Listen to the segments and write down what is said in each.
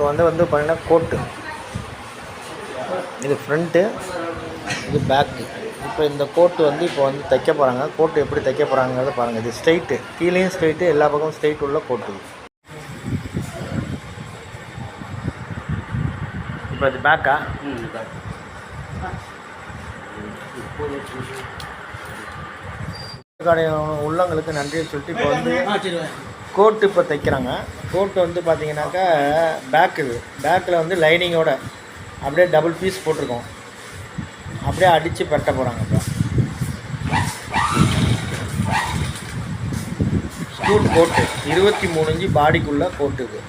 இப்போ வந்து வந்து பார்த்திங்கன்னா கோட்டு. இது ஃப்ரண்ட்டு இது பேக்கு இப்போ இந்த கோட்டு வந்து இப்போ வந்து தைக்க போகிறாங்க கோட்டு எப்படி தைக்க போகிறாங்கிறத பாருங்கள் இது ஸ்ட்ரைட்டு கீழேயும் ஸ்ட்ரைட்டு எல்லா பக்கமும் ஸ்ட்ரைட் உள்ள கோட்டு. இப்போ இது பேக்கா கடை உள்ளவங்களுக்கு நன்றியை சொல்லிட்டு இப்போ வந்து கோட்டு இப்போ தைக்கிறாங்க. கோட்டு வந்து பார்த்தீங்கன்னாக்கா பேக்கு இது. பேக்கில் வந்து லைனிங்கோட அப்படியே டபுள் பீஸ் போட்டிருக்கோம். அப்படியே அடித்து பெட்ட போகிறாங்க இப்போ. School coat. இருபத்தி மூணு இஞ்சி பாடிக்குள்ளே கோட்டு இது.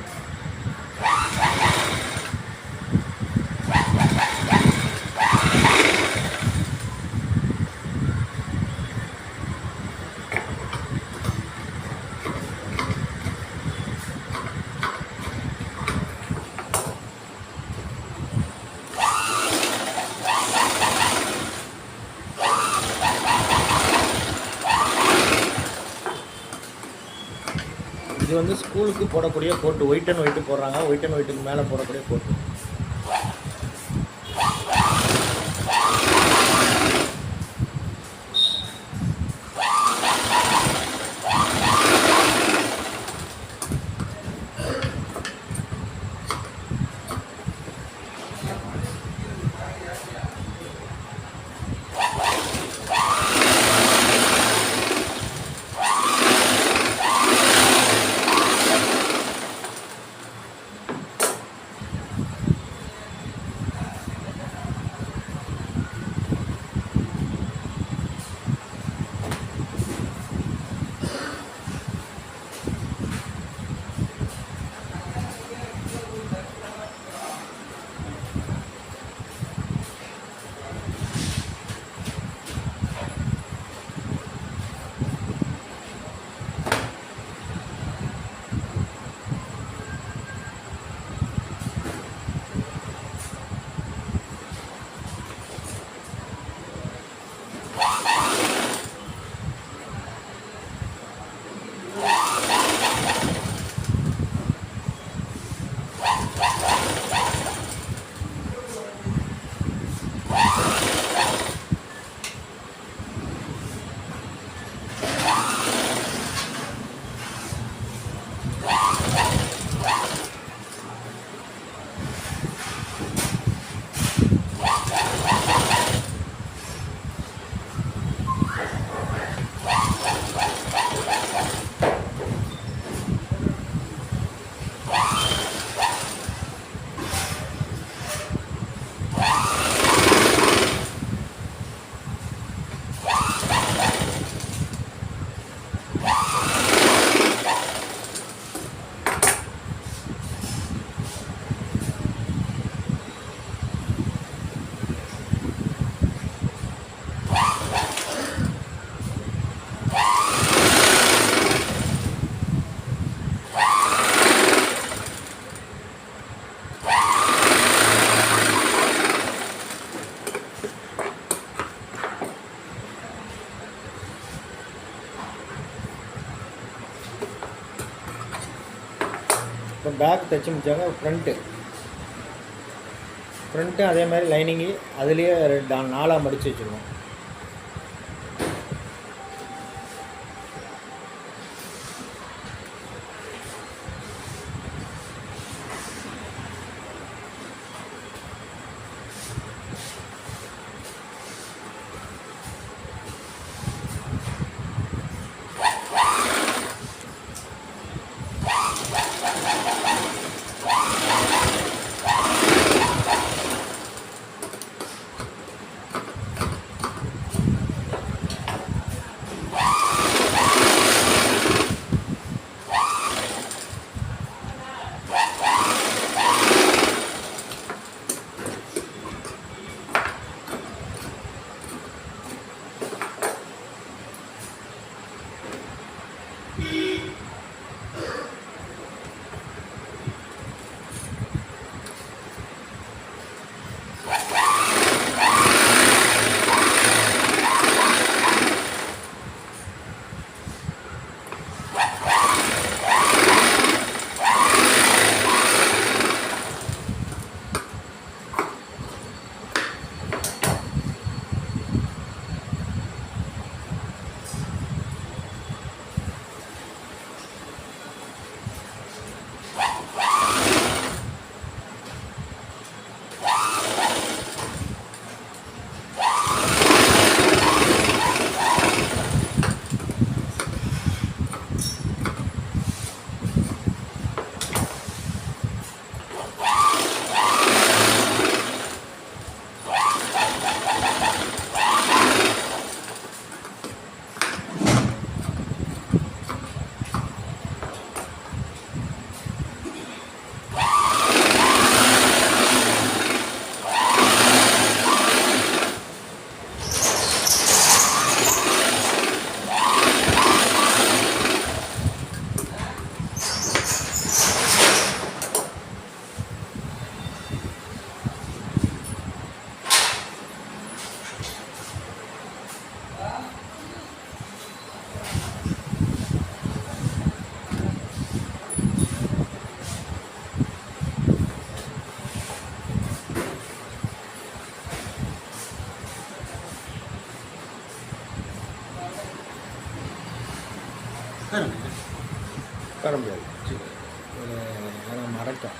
இது வந்து ஸ்கூலுக்கு போடக்கூடிய கோட்டு ஒயிட் அண்ட் ஒயிட்டு போடுறாங்க. ஒயிட் அண்ட் ஒயிட்டுக்கு மேலே போடக்கூடிய கோட்டு பேக் தைச்சு முடிச்சாங்க ஃப்ரண்ட்டு ஃப்ரண்ட்டு அதே மாதிரி லைனிங்கு அதுலேயே ரெண்டு நாலாக மடித்து வச்சுருவோம். உட்கார முடியாது. சரி. ஒரு மறக்கும்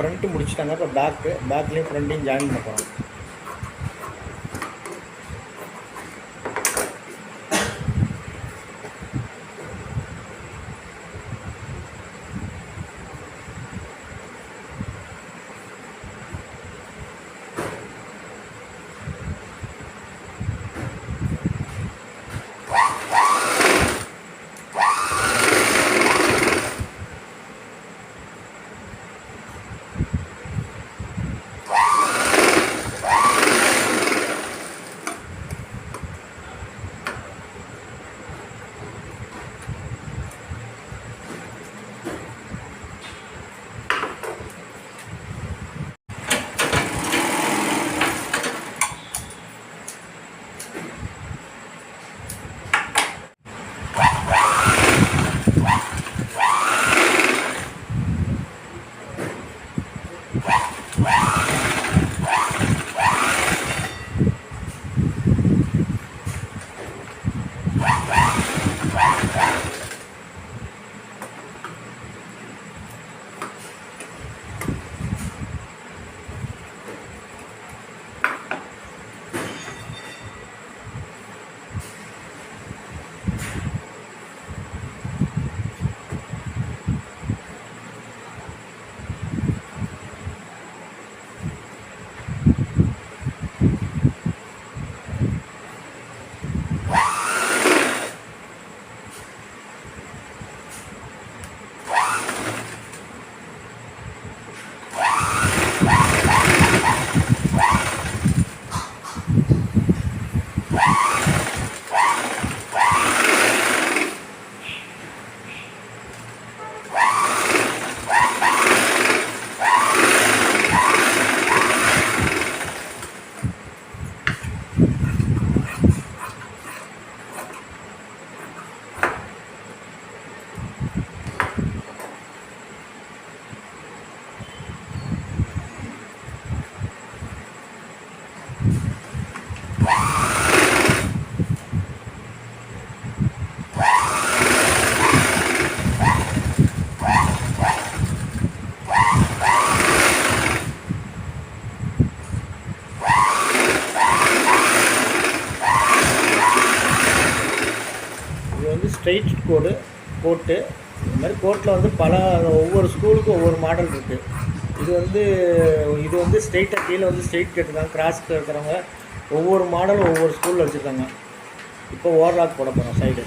ஃப்ரண்ட்டு முடிச்சிட்டாங்க. இப்போ பேக்கு பேக்லேயும் ஃப்ரண்ட்டையும் ஜாயின் பண்ண பல ஒவ்வொரு ஸ்கூலுக்கும் ஒவ்வொரு மாடல் இருக்குது இது வந்து இது வந்து ஸ்ட்ரெயிட்டாக கீழே வந்து ஸ்ட்ரெயிட் கேட்டுருக்காங்க கிராஸ்க்கு இருக்கிறவங்க ஒவ்வொரு மாடலும் ஒவ்வொரு ஸ்கூலில் வச்சுருக்காங்க. இப்போ ஓவர்லாக் போட போகிறோம் சைடு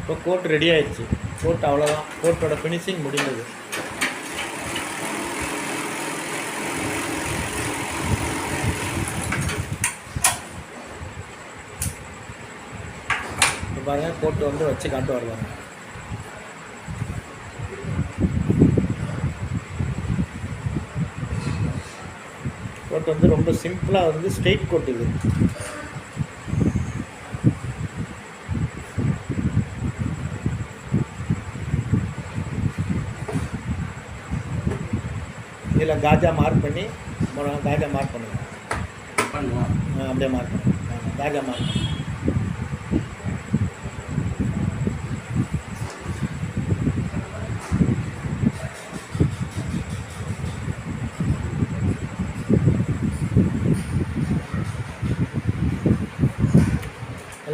இப்போ கோட் ரெடி ஆயிடுச்சு. கோட் அவ்வளோதான் கோட்டோட ஃபினிஷிங் முடிந்தது. இப்போ பாருங்க கோட்டு வந்து வச்சு காட்டு வருவாங்க கோட் வந்து ரொம்ப சிம்பிளாக வந்து ஸ்ட்ரெயிட் கோட் இது. இதில் காஜா மார்க் பண்ணி காஜா மார்க் பண்ணுவோம். அப்படியே மார்க் பண்ணுங்க. ஆ, காஜா மார்க்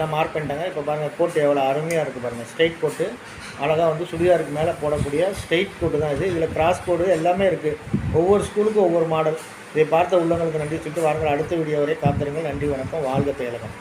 எல்லாம் மார்க் பண்ணிட்டாங்க. இப்போ பாருங்கள் கோட்டு எவ்வளோ அருமையாக இருக்குது பாருங்கள் ஸ்ட்ரெயிட் கோட்டு அழகாக வந்து சுடிதாருக்கு மேலே போடக்கூடிய ஸ்ட்ரெயிட் கோட்டு தான் இது. இதில் கிராஸ் கோடு எல்லாமே இருக்குது ஒவ்வொரு ஸ்கூலுக்கும் ஒவ்வொரு மாடல் இதை பார்த்த உள்ளவங்களுக்கு நன்றி சொல்லிட்டு வாருங்கள். அடுத்த வீடியோ வரை காத்திருங்கள். நன்றி வணக்கம். வாழ்க பேலகம்